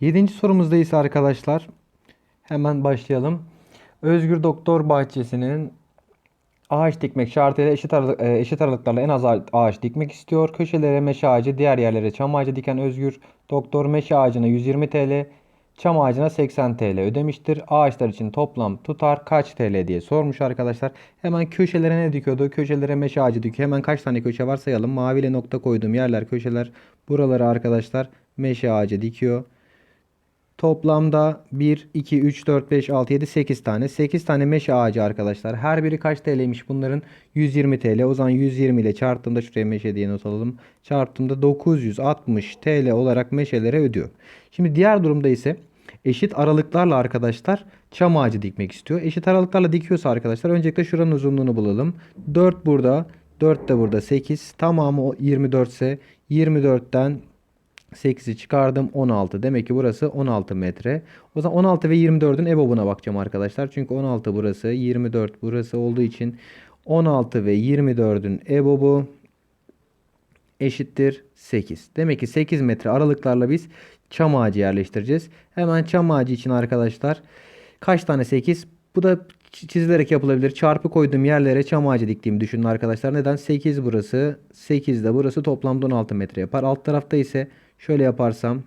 Yedinci sorumuzda ise arkadaşlar hemen başlayalım. Özgür Doktor Bahçesi'nin ağaç dikmek şartıyla eşit, aralık, e, eşit aralıklarla en az ağa- ağaç dikmek istiyor. Köşelere meşe ağacı, diğer yerlere çam ağacı diken Özgür Doktor meşe ağacına 120 TL, çam ağacına 80 TL ödemiştir. Ağaçlar için toplam tutar kaç TL diye sormuş arkadaşlar. Hemen köşelere ne dikiyordu? Köşelere meşe ağacı dikiyor. Hemen kaç tane köşe var sayalım. Maviyle nokta koyduğum yerler köşeler. Buraları arkadaşlar meşe ağacı dikiyor. Toplamda 1, 2, 3, 4, 5, 6, 7, 8 tane. 8 tane meşe ağacı arkadaşlar. Her biri kaç TL'ymiş bunların? 120 TL. O zaman 120 ile çarptığımda şuraya meşe diye not alalım. Çarptığımda 960 TL olarak meşelere ödüyor. Şimdi diğer durumda ise eşit aralıklarla arkadaşlar çam ağacı dikmek istiyor. Eşit aralıklarla dikiyorsa arkadaşlar öncelikle şuranın uzunluğunu bulalım. 4 burada, 4 de burada 8. Tamamı o 24 ise 24'ten 8'i çıkardım 16. Demek ki burası 16 metre. O zaman 16 ve 24'ün EBOB'una bakacağım arkadaşlar. Çünkü 16 burası 24 burası olduğu için 16 ve 24'ün EBOB'u eşittir 8. Demek ki 8 metre aralıklarla biz çam ağacı yerleştireceğiz. Hemen çam ağacı için arkadaşlar kaç tane 8? Bu da çi- çizilerek yapılabilir. Çarpı koyduğum yerlere çam ağacı diktiğimi düşünün arkadaşlar. Neden? 8 burası, 8 de burası toplamda 16 metre yapar. Alt tarafta ise şöyle yaparsam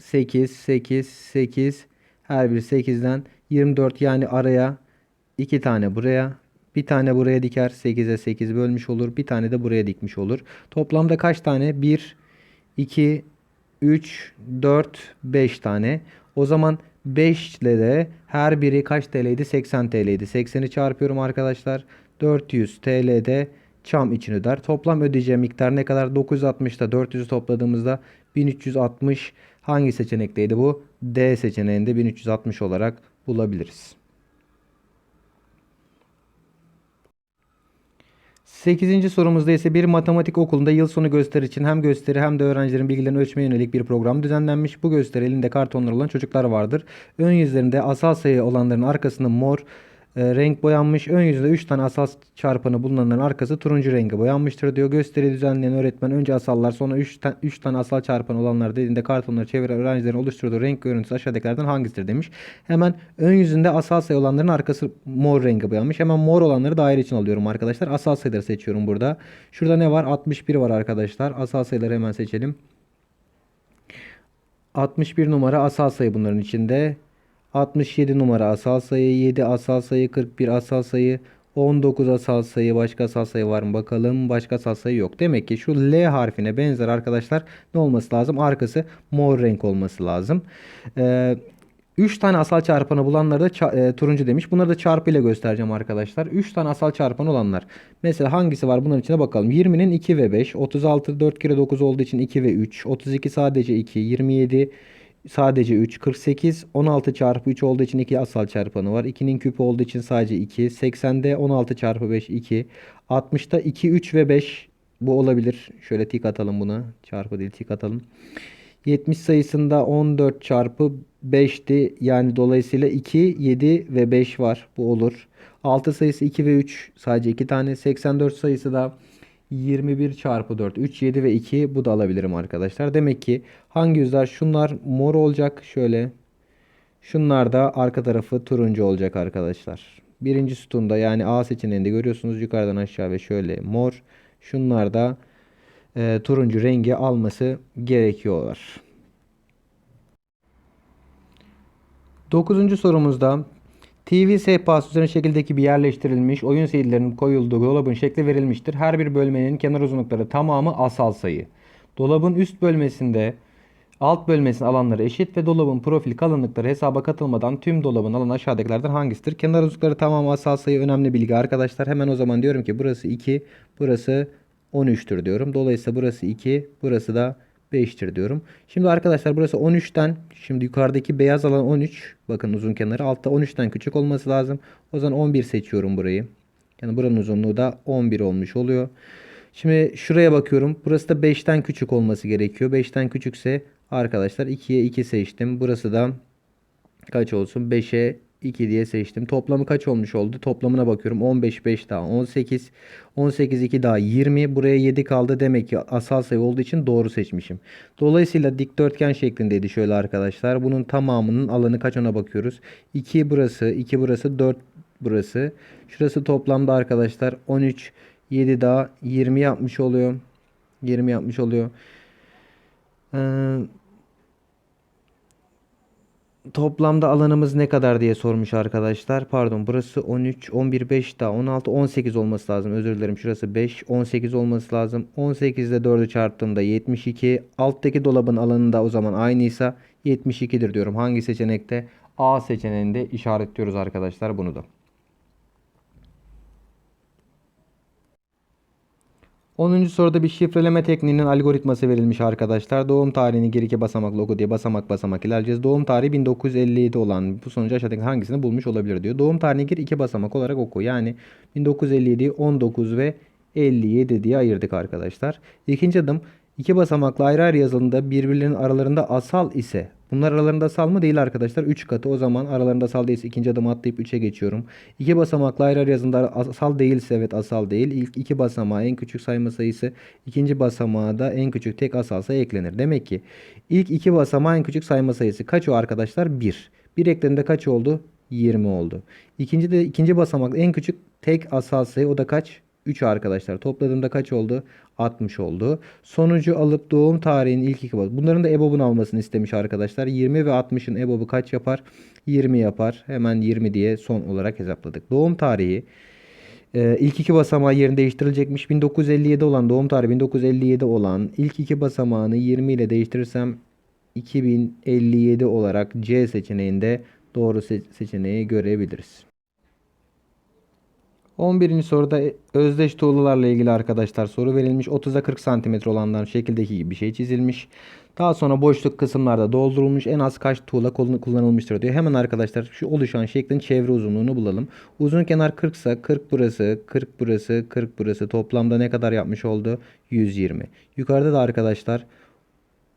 8, 8, 8 her biri 8'den 24 yani araya 2 tane buraya bir tane buraya diker 8'e 8 bölmüş olur. Bir tane de buraya dikmiş olur. Toplamda kaç tane? 1, 2, 3, 4, 5 tane. O zaman 5 ile de her biri kaç TL'ydi? 80 TL'ydi. 80'i çarpıyorum arkadaşlar. 400 TL'de çam için öder. Toplam ödeyeceğim miktar ne kadar? 960'da 400'ü topladığımızda 1360 hangi seçenekteydi bu? D seçeneğinde 1360 olarak bulabiliriz. 8. sorumuzda ise bir matematik okulunda yıl sonu gösteri için hem gösteri hem de öğrencilerin bilgilerini ölçmeye yönelik bir program düzenlenmiş. Bu gösteri elinde kartonlar olan çocuklar vardır. Ön yüzlerinde asal sayı olanların arkasında mor e, renk boyanmış. Ön yüzünde 3 tane asal çarpanı bulunanların arkası turuncu rengi boyanmıştır diyor. Gösteri düzenleyen öğretmen önce asallar sonra 3 ta 3 tane asal çarpan olanlar dediğinde kartonları çeviren öğrencilerin oluşturduğu renk görüntüsü aşağıdakilerden hangisidir demiş. Hemen ön yüzünde asal sayı olanların arkası mor rengi boyanmış. Hemen mor olanları daire için alıyorum arkadaşlar. Asal sayıları seçiyorum burada. Şurada ne var? 61 var arkadaşlar. Asal sayıları hemen seçelim. 61 numara asal sayı bunların içinde. 67 numara asal sayı, 7 asal sayı, 41 asal sayı, 19 asal sayı, başka asal sayı var mı bakalım. Başka asal sayı yok. Demek ki şu L harfine benzer arkadaşlar ne olması lazım? Arkası mor renk olması lazım. Ee, 3 tane asal çarpanı bulanları da e, turuncu demiş. Bunları da çarpı ile göstereceğim arkadaşlar. 3 tane asal çarpanı olanlar. Mesela hangisi var bunların içine bakalım. 20'nin 2 ve 5. 36 4 kere 9 olduğu için 2 ve 3. 32 sadece 2. 27 sadece 3. 48 16 çarpı 3 olduğu için 2 asal çarpanı var. 2'nin küpü olduğu için sadece 2. 80'de 16 çarpı 5 2. 60'ta 2 3 ve 5 bu olabilir. Şöyle tik atalım buna. Çarpı değil tik atalım. 70 sayısında 14 çarpı 5'ti. Yani dolayısıyla 2, 7 ve 5 var. Bu olur. 6 sayısı 2 ve 3. Sadece 2 tane. 84 sayısı da 21 çarpı 4. 3, 7 ve 2. Bu da alabilirim arkadaşlar. Demek ki hangi yüzler? Şunlar mor olacak. Şöyle. Şunlar da arka tarafı turuncu olacak arkadaşlar. Birinci sütunda yani A seçeneğinde görüyorsunuz yukarıdan aşağı ve şöyle mor. Şunlar da e, turuncu rengi alması gerekiyorlar. Dokuzuncu sorumuzda TV sehpası üzerine şekildeki bir yerleştirilmiş oyun CD'lerinin koyulduğu dolabın şekli verilmiştir. Her bir bölmenin kenar uzunlukları tamamı asal sayı. Dolabın üst bölmesinde alt bölmesinin alanları eşit ve dolabın profil kalınlıkları hesaba katılmadan tüm dolabın alanı aşağıdakilerden hangisidir? Kenar uzunlukları tamamı asal sayı önemli bilgi arkadaşlar. Hemen o zaman diyorum ki burası 2, burası 13'tür diyorum. Dolayısıyla burası 2, burası da 5'tir diyorum. Şimdi arkadaşlar burası 13'ten şimdi yukarıdaki beyaz alan 13. Bakın uzun kenarı altta 13'ten küçük olması lazım. O zaman 11 seçiyorum burayı. Yani buranın uzunluğu da 11 olmuş oluyor. Şimdi şuraya bakıyorum. Burası da 5'ten küçük olması gerekiyor. 5'ten küçükse arkadaşlar 2'ye 2 seçtim. Burası da kaç olsun? 5'e 2 diye seçtim. Toplamı kaç olmuş oldu? Toplamına bakıyorum. 15 5 daha 18. 18 2 daha 20. Buraya 7 kaldı. Demek ki asal sayı olduğu için doğru seçmişim. Dolayısıyla dikdörtgen şeklindeydi şöyle arkadaşlar. Bunun tamamının alanı kaç ona bakıyoruz. 2 burası, 2 burası, 4 burası. Şurası toplamda arkadaşlar 13 7 daha 20 yapmış oluyor. 20 yapmış oluyor. Ee, Toplamda alanımız ne kadar diye sormuş arkadaşlar. Pardon burası 13, 11, 5 daha 16, 18 olması lazım. Özür dilerim şurası 5, 18 olması lazım. 18 ile 4'ü çarptığımda 72. Alttaki dolabın alanı da o zaman aynıysa 72'dir diyorum. Hangi seçenekte? A seçeneğinde işaretliyoruz arkadaşlar bunu da. 10. soruda bir şifreleme tekniğinin algoritması verilmiş arkadaşlar. Doğum tarihini geri iki basamaklı oku diye basamak basamak ilerleyeceğiz. Doğum tarihi 1957 olan bu sonucu aşağıdaki hangisini bulmuş olabilir diyor. Doğum tarihini gir iki basamak olarak oku. Yani 1957, 19 ve 57 diye ayırdık arkadaşlar. İkinci adım iki basamaklı ayrı ayrı yazıldığında birbirlerinin aralarında asal ise Bunlar aralarında asal mı değil arkadaşlar. 3 katı. O zaman aralarında asal değilse ikinci adım atlayıp 3'e geçiyorum. 2 basamaklı ayrı ayrı yazında asal değilse evet asal değil. İlk iki basamağı en küçük sayma sayısı ikinci basamağa da en küçük tek asal sayı eklenir. Demek ki ilk iki basamağı en küçük sayma sayısı kaç o arkadaşlar? 1. 1 ekleninde kaç oldu? 20 oldu. İkinci de ikinci basamak en küçük tek asal sayı o da kaç? 3 arkadaşlar. Topladığımda kaç oldu? 60 oldu. Sonucu alıp doğum tarihinin ilk iki baz. Bunların da EBOB'unu almasını istemiş arkadaşlar. 20 ve 60'ın EBOB'u kaç yapar? 20 yapar. Hemen 20 diye son olarak hesapladık. Doğum tarihi e, ilk iki basamağı yerini değiştirilecekmiş. 1957 olan doğum tarihi 1957 olan ilk iki basamağını 20 ile değiştirirsem 2057 olarak C seçeneğinde doğru seçeneği görebiliriz. 11. soruda özdeş tuğlalarla ilgili arkadaşlar soru verilmiş. 30'a 40 cm olanlar şekildeki gibi bir şey çizilmiş. Daha sonra boşluk kısımlarda doldurulmuş. En az kaç tuğla kullanılmıştır diyor. Hemen arkadaşlar şu oluşan şeklin çevre uzunluğunu bulalım. Uzun kenar 40 ise 40 burası, 40 burası, 40 burası. Toplamda ne kadar yapmış oldu? 120. Yukarıda da arkadaşlar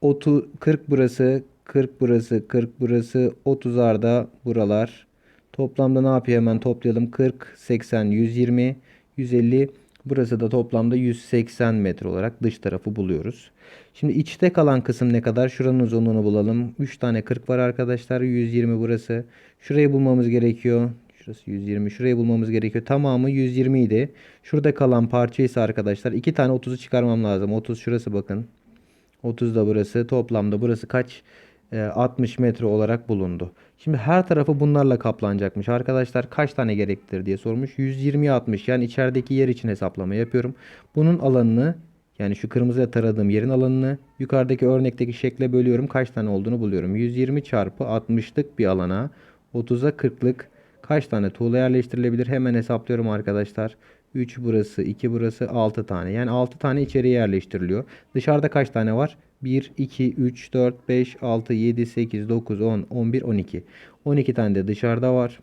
30, 40 burası, 40 burası, 40 burası, 30'larda buralar Toplamda ne yapıyor hemen toplayalım. 40, 80, 120, 150. Burası da toplamda 180 metre olarak dış tarafı buluyoruz. Şimdi içte kalan kısım ne kadar? Şuranın uzunluğunu bulalım. 3 tane 40 var arkadaşlar. 120 burası. Şurayı bulmamız gerekiyor. Şurası 120. Şurayı bulmamız gerekiyor. Tamamı 120 idi. Şurada kalan parça ise arkadaşlar 2 tane 30'u çıkarmam lazım. 30 şurası bakın. 30 da burası. Toplamda burası kaç? 60 e, metre olarak bulundu. Şimdi her tarafı bunlarla kaplanacakmış. Arkadaşlar kaç tane gereklidir diye sormuş. 120 60 yani içerideki yer için hesaplama yapıyorum. Bunun alanını yani şu kırmızıya taradığım yerin alanını yukarıdaki örnekteki şekle bölüyorum. Kaç tane olduğunu buluyorum. 120 çarpı 60'lık bir alana 30'a 40'lık kaç tane tuğla yerleştirilebilir? Hemen hesaplıyorum arkadaşlar. 3 burası, 2 burası, 6 tane. Yani 6 tane içeriye yerleştiriliyor. Dışarıda kaç tane var? 1, 2, 3, 4, 5, 6, 7, 8, 9, 10, 11, 12. 12 tane de dışarıda var.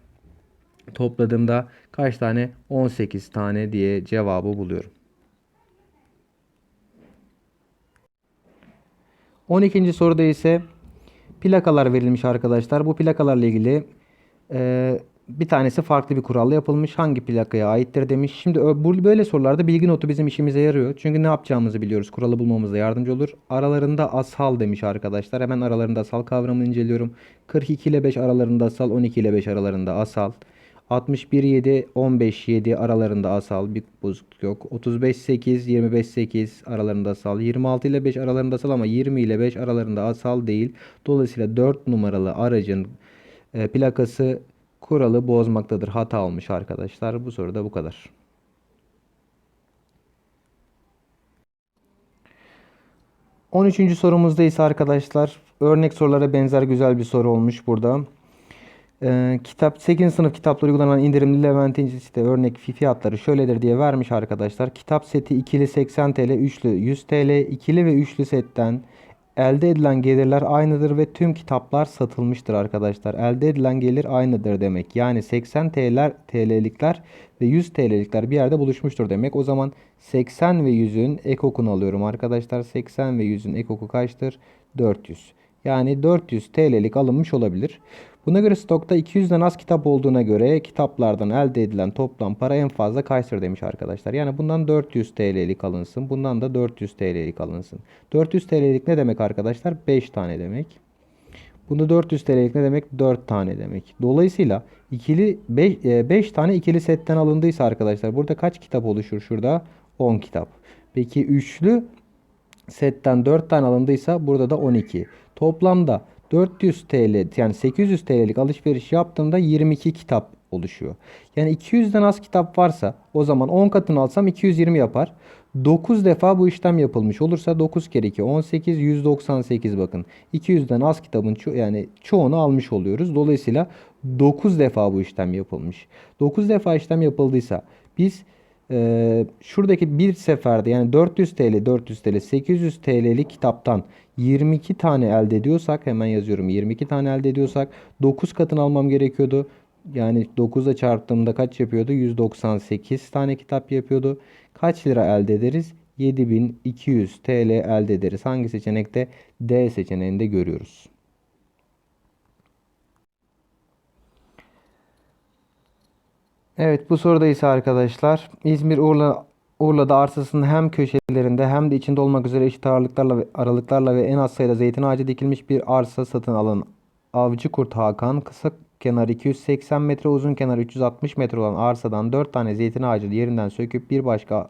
Topladığımda kaç tane? 18 tane diye cevabı buluyorum. 12. soruda ise plakalar verilmiş arkadaşlar. Bu plakalarla ilgili e, bir tanesi farklı bir kuralla yapılmış. Hangi plakaya aittir demiş. Şimdi böyle sorularda bilgi notu bizim işimize yarıyor. Çünkü ne yapacağımızı biliyoruz. Kuralı bulmamıza yardımcı olur. Aralarında asal demiş arkadaşlar. Hemen aralarında asal kavramını inceliyorum. 42 ile 5 aralarında asal, 12 ile 5 aralarında asal. 61 7 15 7 aralarında asal bir bozukluk yok. 35 8 25 8 aralarında asal. 26 ile 5 aralarında asal ama 20 ile 5 aralarında asal değil. Dolayısıyla 4 numaralı aracın e, plakası kuralı bozmaktadır. Hata olmuş arkadaşlar. Bu soruda bu kadar. On üçüncü sorumuzda ise arkadaşlar örnek sorulara benzer güzel bir soru olmuş burada. Ee, kitap 8. sınıf kitapları uygulanan indirimli Leventin site örnek fiyatları şöyledir diye vermiş arkadaşlar. Kitap seti ikili 80 TL, üçlü 100 TL, ikili ve üçlü setten Elde edilen gelirler aynıdır ve tüm kitaplar satılmıştır arkadaşlar. Elde edilen gelir aynıdır demek. Yani 80 TL, TL'likler ve 100 TL'likler bir yerde buluşmuştur demek. O zaman 80 ve 100'ün ekokunu alıyorum arkadaşlar. 80 ve 100'ün ekoku kaçtır? 400. Yani 400 TL'lik alınmış olabilir. Buna göre stokta 200'den az kitap olduğuna göre kitaplardan elde edilen toplam para en fazla kaçtır demiş arkadaşlar. Yani bundan 400 TL'lik alınsın. Bundan da 400 TL'lik alınsın. 400 TL'lik ne demek arkadaşlar? 5 tane demek. Bunu 400 TL'lik ne demek? 4 tane demek. Dolayısıyla ikili 5 tane ikili setten alındıysa arkadaşlar burada kaç kitap oluşur şurada? 10 kitap. Peki üçlü setten 4 tane alındıysa burada da 12. Toplamda 400 TL yani 800 TL'lik alışveriş yaptığımda 22 kitap oluşuyor. Yani 200'den az kitap varsa o zaman 10 katını alsam 220 yapar. 9 defa bu işlem yapılmış olursa 9 kere 2 18 198 bakın. 200'den az kitabın ço yani çoğunu almış oluyoruz. Dolayısıyla 9 defa bu işlem yapılmış. 9 defa işlem yapıldıysa biz e, şuradaki bir seferde yani 400 TL 400 TL 800 TL'lik kitaptan 22 tane elde ediyorsak hemen yazıyorum 22 tane elde ediyorsak 9 katını almam gerekiyordu. Yani 9'a çarptığımda kaç yapıyordu? 198 tane kitap yapıyordu. Kaç lira elde ederiz? 7200 TL elde ederiz. Hangi seçenekte? D seçeneğinde görüyoruz. Evet bu soruda ise arkadaşlar İzmir Urla Urla'da arsasının hem köşelerinde hem de içinde olmak üzere eşit aralıklarla ve aralıklarla ve en az sayıda zeytin ağacı dikilmiş bir arsa satın alın. Avcı Kurt Hakan kısa kenar 280 metre uzun kenar 360 metre olan arsadan 4 tane zeytin ağacı yerinden söküp bir başka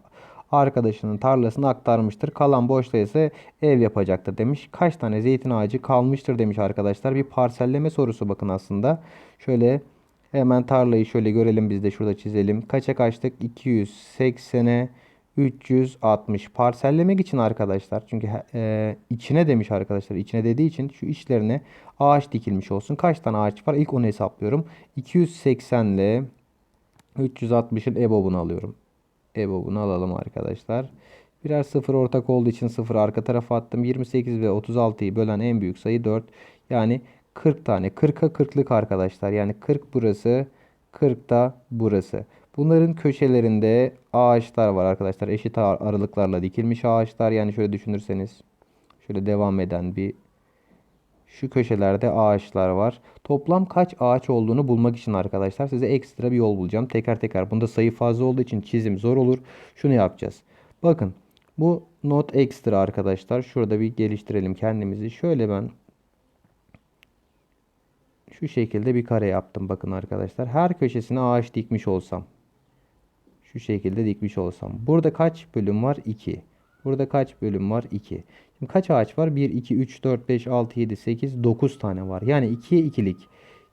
arkadaşının tarlasına aktarmıştır. Kalan boşta ise ev yapacaktır demiş. Kaç tane zeytin ağacı kalmıştır demiş arkadaşlar. Bir parselleme sorusu bakın aslında. Şöyle Hemen tarlayı şöyle görelim biz de şurada çizelim. Kaça kaçtık? 280'e 360 parsellemek için arkadaşlar. Çünkü e, içine demiş arkadaşlar. İçine dediği için şu içlerine ağaç dikilmiş olsun. Kaç tane ağaç var? İlk onu hesaplıyorum. 280 ile 360'ın EBOB'unu alıyorum. EBOB'unu alalım arkadaşlar. Birer sıfır ortak olduğu için sıfır arka tarafa attım. 28 ve 36'yı bölen en büyük sayı 4. Yani 40 tane. 40'a 40'lık arkadaşlar. Yani 40 burası. 40 da burası. Bunların köşelerinde ağaçlar var arkadaşlar. Eşit aralıklarla dikilmiş ağaçlar. Yani şöyle düşünürseniz. Şöyle devam eden bir şu köşelerde ağaçlar var. Toplam kaç ağaç olduğunu bulmak için arkadaşlar size ekstra bir yol bulacağım. Teker teker. Bunda sayı fazla olduğu için çizim zor olur. Şunu yapacağız. Bakın bu not ekstra arkadaşlar. Şurada bir geliştirelim kendimizi. Şöyle ben şu şekilde bir kare yaptım bakın arkadaşlar. Her köşesine ağaç dikmiş olsam. Şu şekilde dikmiş olsam. Burada kaç bölüm var? 2. Burada kaç bölüm var? 2. Şimdi kaç ağaç var? 1, 2, 3, 4, 5, 6, 7, 8, 9 tane var. Yani 2'ye 2'lik.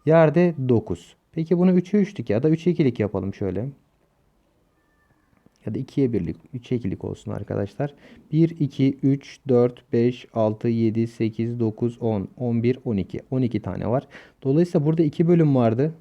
Yerde 9. Peki bunu 3'e 3'lük ya da 3'e 2'lik yapalım şöyle ya da 2'ye 1'lik 3'e 2'lik olsun arkadaşlar. 1, 2, 3, 4, 5, 6, 7, 8, 9, 10, 11, 12. 12 tane var. Dolayısıyla burada 2 bölüm vardı.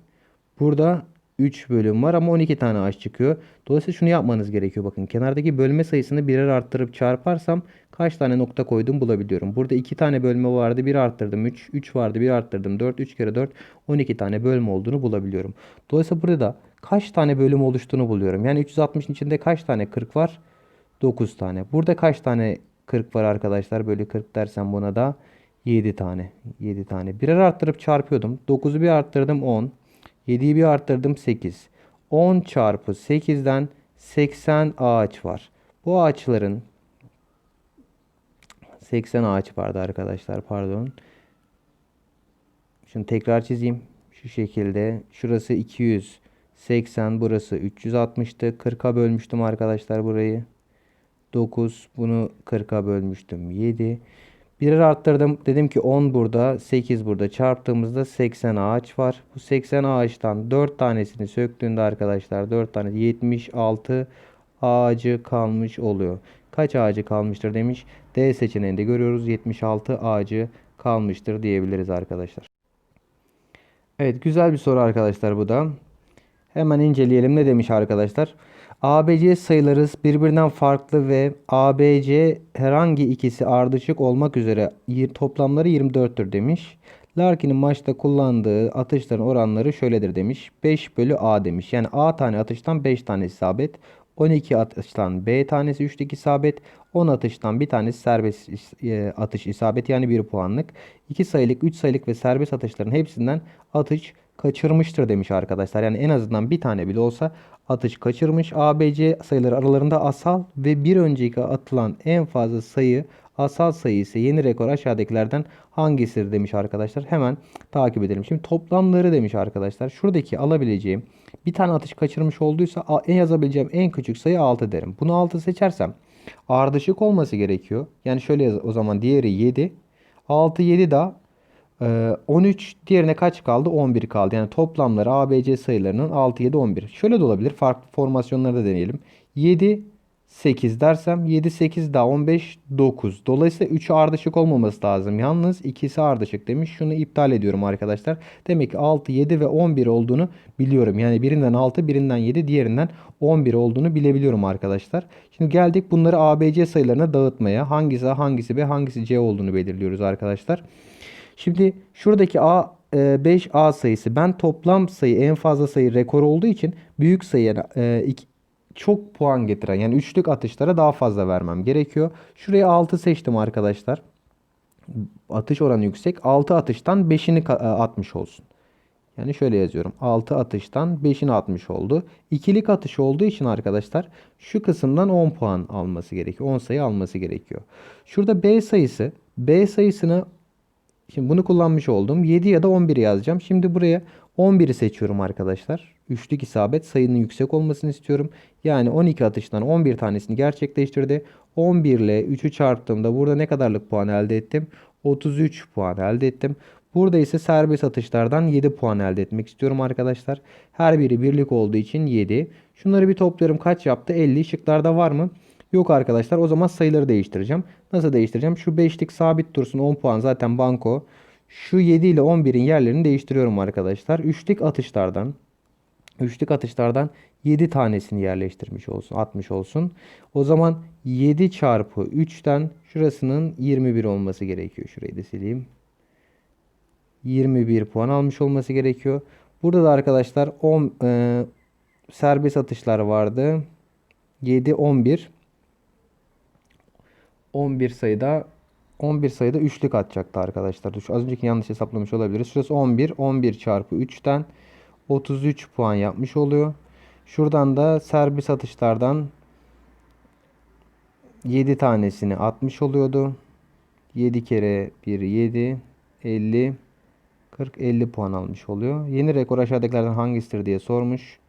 Burada 3 bölüm var ama 12 tane ağaç çıkıyor. Dolayısıyla şunu yapmanız gerekiyor. Bakın kenardaki bölme sayısını birer arttırıp çarparsam kaç tane nokta koydum bulabiliyorum. Burada 2 tane bölme vardı. 1 arttırdım 3. 3 vardı 1 arttırdım 4. 3 kere 4 12 tane bölme olduğunu bulabiliyorum. Dolayısıyla burada da kaç tane bölüm oluştuğunu buluyorum. Yani 360'ın içinde kaç tane 40 var? 9 tane. Burada kaç tane 40 var arkadaşlar? Böyle 40 dersem buna da 7 tane. 7 tane. Birer arttırıp çarpıyordum. 9'u bir arttırdım 10. 7'yi bir arttırdım 8. 10 çarpı 8'den 80 ağaç var. Bu ağaçların 80 ağaç vardı arkadaşlar pardon. Şimdi tekrar çizeyim. Şu şekilde. Şurası 200. 80 burası 360'tı. 40'a bölmüştüm arkadaşlar burayı. 9 bunu 40'a bölmüştüm. 7. Birer arttırdım. Dedim ki 10 burada 8 burada çarptığımızda 80 ağaç var. Bu 80 ağaçtan 4 tanesini söktüğünde arkadaşlar 4 tane 76 ağacı kalmış oluyor. Kaç ağacı kalmıştır demiş. D seçeneğinde görüyoruz 76 ağacı kalmıştır diyebiliriz arkadaşlar. Evet güzel bir soru arkadaşlar bu da. Hemen inceleyelim ne demiş arkadaşlar. ABC sayıları birbirinden farklı ve ABC herhangi ikisi ardışık olmak üzere toplamları 24'tür demiş. Larkin'in maçta kullandığı atışların oranları şöyledir demiş. 5 bölü A demiş. Yani A tane atıştan 5 tane isabet. 12 atıştan B tanesi üçlük isabet. 10 atıştan bir tanesi serbest e, atış isabet yani 1 puanlık. 2 sayılık, 3 sayılık ve serbest atışların hepsinden atış kaçırmıştır demiş arkadaşlar. Yani en azından bir tane bile olsa atış kaçırmış. ABC sayıları aralarında asal ve bir önceki atılan en fazla sayı asal sayı ise yeni rekor aşağıdakilerden hangisidir demiş arkadaşlar. Hemen takip edelim. Şimdi toplamları demiş arkadaşlar. Şuradaki alabileceğim bir tane atış kaçırmış olduysa en yazabileceğim en küçük sayı 6 derim. Bunu 6 seçersem ardışık olması gerekiyor. Yani şöyle yaz o zaman diğeri 7. 6 7 daha 13 diğerine kaç kaldı? 11 kaldı. Yani toplamları ABC sayılarının 6, 7, 11. Şöyle de olabilir. Farklı formasyonlarda deneyelim. 7, 8 dersem 7, 8 daha 15, 9. Dolayısıyla 3'ü ardışık olmaması lazım. Yalnız ikisi ardışık demiş. Şunu iptal ediyorum arkadaşlar. Demek ki 6, 7 ve 11 olduğunu biliyorum. Yani birinden 6, birinden 7, diğerinden 11 olduğunu bilebiliyorum arkadaşlar. Şimdi geldik bunları ABC sayılarına dağıtmaya. Hangisi A, hangisi B, hangisi C olduğunu belirliyoruz arkadaşlar. Şimdi şuradaki A e, 5A sayısı ben toplam sayı en fazla sayı rekor olduğu için büyük sayı yani e, çok puan getiren yani üçlük atışlara daha fazla vermem gerekiyor. Şuraya 6 seçtim arkadaşlar. Atış oranı yüksek. 6 atıştan 5'ini ka- e, atmış olsun. Yani şöyle yazıyorum. 6 atıştan 5'ini atmış oldu. İkilik atış olduğu için arkadaşlar şu kısımdan 10 puan alması gerekiyor. 10 sayı alması gerekiyor. Şurada B sayısı. B sayısını Şimdi bunu kullanmış oldum. 7 ya da 11 yazacağım. Şimdi buraya 11'i seçiyorum arkadaşlar. Üçlük isabet sayının yüksek olmasını istiyorum. Yani 12 atıştan 11 tanesini gerçekleştirdi. 11 ile 3'ü çarptığımda burada ne kadarlık puan elde ettim? 33 puan elde ettim. Burada ise serbest atışlardan 7 puan elde etmek istiyorum arkadaşlar. Her biri birlik olduğu için 7. Şunları bir topluyorum. Kaç yaptı? 50. Şıklarda var mı? Yok arkadaşlar. O zaman sayıları değiştireceğim. Nasıl değiştireceğim? Şu 5'lik sabit dursun 10 puan zaten banko. Şu 7 ile 11'in yerlerini değiştiriyorum arkadaşlar. Üçlük atışlardan Üçlük atışlardan 7 tanesini yerleştirmiş olsun, atmış olsun. O zaman 7 çarpı 3'ten şurasının 21 olması gerekiyor. Şurayı da sileyim. 21 puan almış olması gerekiyor. Burada da arkadaşlar 10 e, serbest atışlar vardı. 7 11 11 sayıda 11 sayıda üçlük atacaktı arkadaşlar. Şu az önceki yanlış hesaplamış olabiliriz. Şurası 11. 11 çarpı 3'ten 33 puan yapmış oluyor. Şuradan da serbest atışlardan 7 tanesini atmış oluyordu. 7 kere 1 7 50 40 50 puan almış oluyor. Yeni rekor aşağıdakilerden hangisidir diye sormuş.